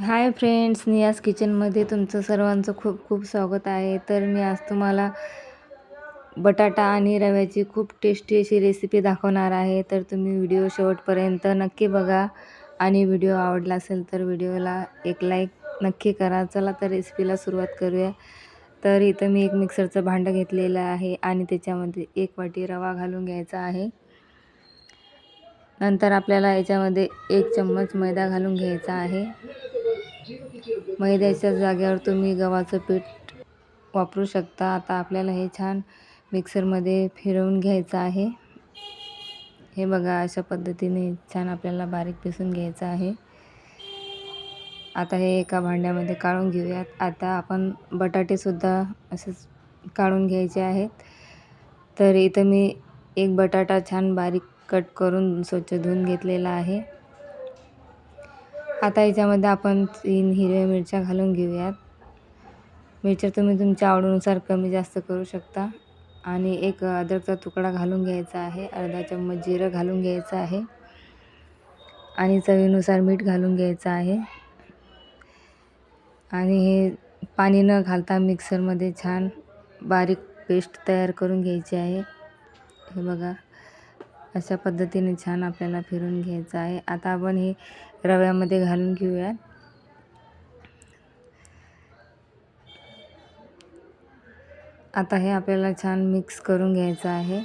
Hi friends Niyas किचनमध्ये तुमचं सर्वांचं खूप खूप स्वागत आहे. तर मी आज तुम्हाला बटाटा आणि रव्याची खूप टेस्टी अशी रेसिपी दाखवणार आहे. तर तुम्ही व्हिडिओ शेवटपर्यंत नक्की बघा. आणि व्हिडिओ आवडला असेल तर व्हिडिओला एक लाईक नक्की करा. चला तर रेसिपीला सुरुवात करूया. तर इथं मी एक मिक्सरचं भांडं घेतलेलं आहे आणि त्याच्यामध्ये एक वाटी रवा घालून घ्यायचा आहे. नंतर आपल्याला याच्यामध्ये एक चम्मच मैदा घालून घ्यायचा आहे. मैद्याच्या जागेवर तुम्ही गव्हाचं पीठ वापरू शकता. आता आपल्याला हे छान मिक्सरमध्ये फिरवून घ्यायचं आहे. हे बघा अशा पद्धतीने छान आपल्याला बारीक पिसून घ्यायचं आहे. आता हे एका भांड्यामध्ये काढून घेऊयात. आता आपण बटाटेसुद्धा असेच काढून घ्यायचे आहेत. तर इथं मी एक बटाटा छान बारीक कट करून स्वच्छ धुवून घेतलेला आहे. आता याच्यामध्ये आपण तीन हिरव्या मिरच्या घालून घेऊयात. मिरच्या तुम्ही तुमच्या आवडीनुसार कमी जास्त करू शकता. आणि एक अद्रकचा तुकडा घालून घ्यायचा आहे. अर्धा चम्मच जिरं घालून घ्यायचं आहे. आणि चवीनुसार मीठ घालून घ्यायचं आहे. आणि हे पाणी न घालता मिक्सरमध्ये छान बारीक पेस्ट तयार करून घ्यायची आहे. हे बघा अशा पद्धतीने छान आपल्याला फिरून घ्यायचं आहे. आता आपण हे रव्यामध्ये घालून घेऊयात. आता हे आपल्याला छान मिक्स करून घ्यायचं आहे.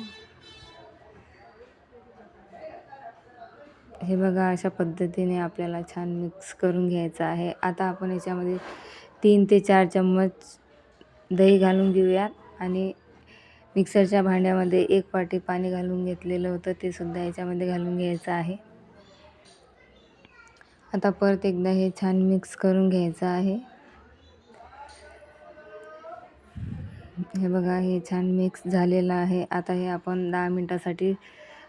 हे बघा अशा पद्धतीने आपल्याला छान मिक्स करून घ्यायचं आहे. आता आपण याच्यामध्ये तीन ते चार चम्मच दही घालून घेऊयात. आणि मिक्सरच्या भांड्यामध्ये एक वाटी पाणी घालून घेतलेलं होतं ते सुद्धा याच्यामध्ये घालून घ्यायचं आहे. आता परत एकदा हे छान मिक्स करून घ्यायचं आहे. हे बघा हे छान मिक्स झालेलं आहे. आता हे आपण दहा मिनटासाठी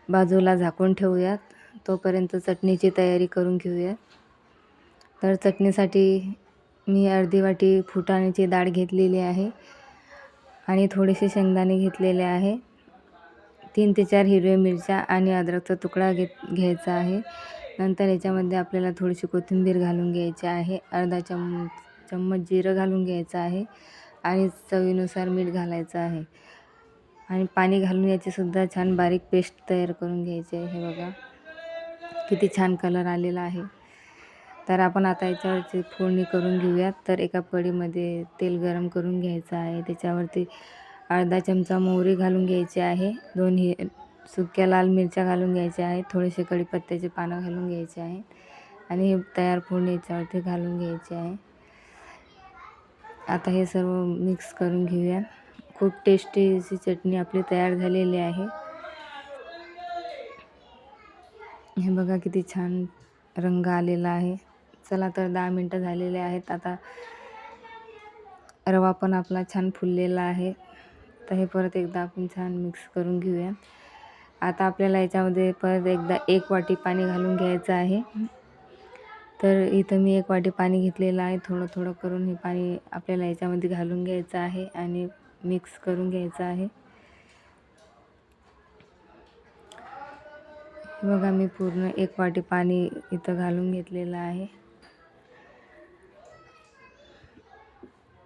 बाजूला झाकून ठेवूयात. तोपर्यंत चटणीची तयारी करून घेऊयात. तर चटणीसाठी मी अर्धी वाटी फुटाण्याची डाळ घेतलेली आहे आणि थोडेसे शेंगदाणे घेतलेले आहे. तीन ते चार हिरव्या मिरच्या आणि अद्रकचा तुकडा घेत घ्यायचा आहे. नंतर याच्यामध्ये आपल्याला थोडीशी कोथिंबीर घालून घ्यायची आहे अर्धा चम चम्मच जिरं घालून घ्यायचं आहे आणि चवीनुसार मीठ घालायचं आहे. आणि पाणी घालून याचीसुद्धा छान बारीक पेस्ट तयार करून घ्यायची आहे. हे बघा किती छान कलर आलेला आहे. तर आपण आता याच्यावरची फोडणी करून घेऊयात. तर एका पडीमध्ये तेल गरम करून घ्यायचं आहे. त्याच्यावरती अर्धा चमचा मोहरी घालून घ्यायची आहे. दोन हे सुक्या लाल मिरच्या घालून घ्यायच्या आहेत. थोडेसे कढीपत्त्याचे पानं घालून घ्यायचे आहेत. आणि तयार फोडणी याच्यावरती घालून घ्यायचे आहे. आता हे सर्व मिक्स करून घेऊया. खूप टेस्टी अशी चटणी आपली तयार झालेली आहे. हे बघा किती छान रंग आलेला आहे. चला तर दहा मिनटं झालेले आहेत. आता रवा पण आपला छान फुललेला आहे. तर हे परत एकदा आपण छान मिक्स करून घेऊया. आता आपल्याला याच्यामध्ये परत एकदा एक वाटी पाणी घालून घ्यायचं आहे. तर इथं मी एक वाटी पाणी घेतलेलं आहे. थोडं थोडं करून हे पाणी आपल्याला याच्यामध्ये घालून घ्यायचं आहे आणि मिक्स करून घ्यायचं आहे. बघा मी पूर्ण एक वाटी पाणी इथं घालून घेतलेलं आहे.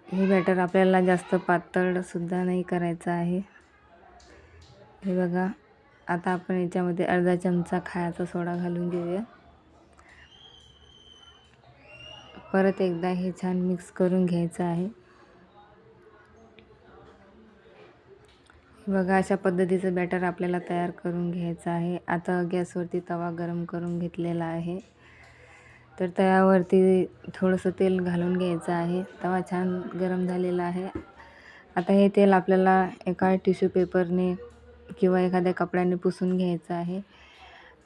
हे बॅटर आपल्याला जास्त पातळसुद्धा नाही करायचं आहे. हे बघा आता आपण याच्यामध्ये अर्धा चमचा खायचा सोडा घालून घेऊया. परत एकदा हे छान मिक्स करून घ्यायचं आहे. बघा अशा पद्धतीचं बॅटर आपल्याला तयार करून घ्यायचं आहे. आता गॅसवरती तवा गरम करून घेतलेला आहे. तर तव्यावरती थोडंसं तेल घालून घ्यायचं आहे. तवा छान गरम झालेला आहे. आता हे तेल आपल्याला एका टिश्यू पेपरने किंवा एखाद्या कपड्याने पुसून घ्यायचं आहे.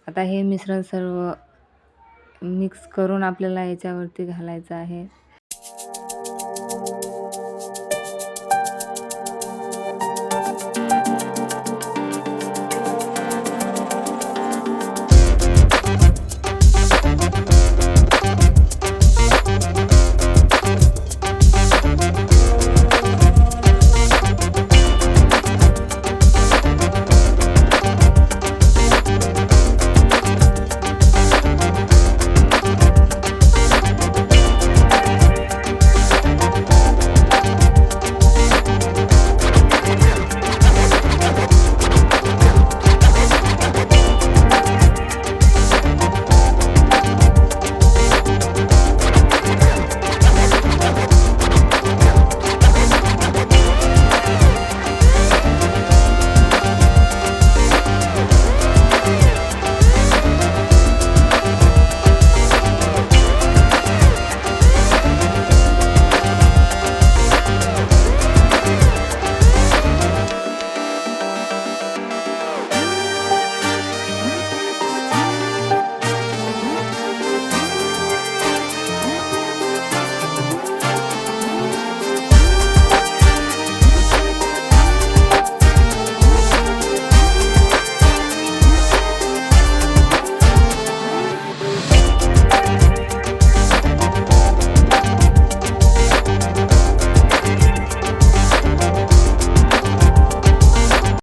आता हे मिश्रण सर्व मिक्स करून आपल्याला याच्यावरती घालायचं आहे.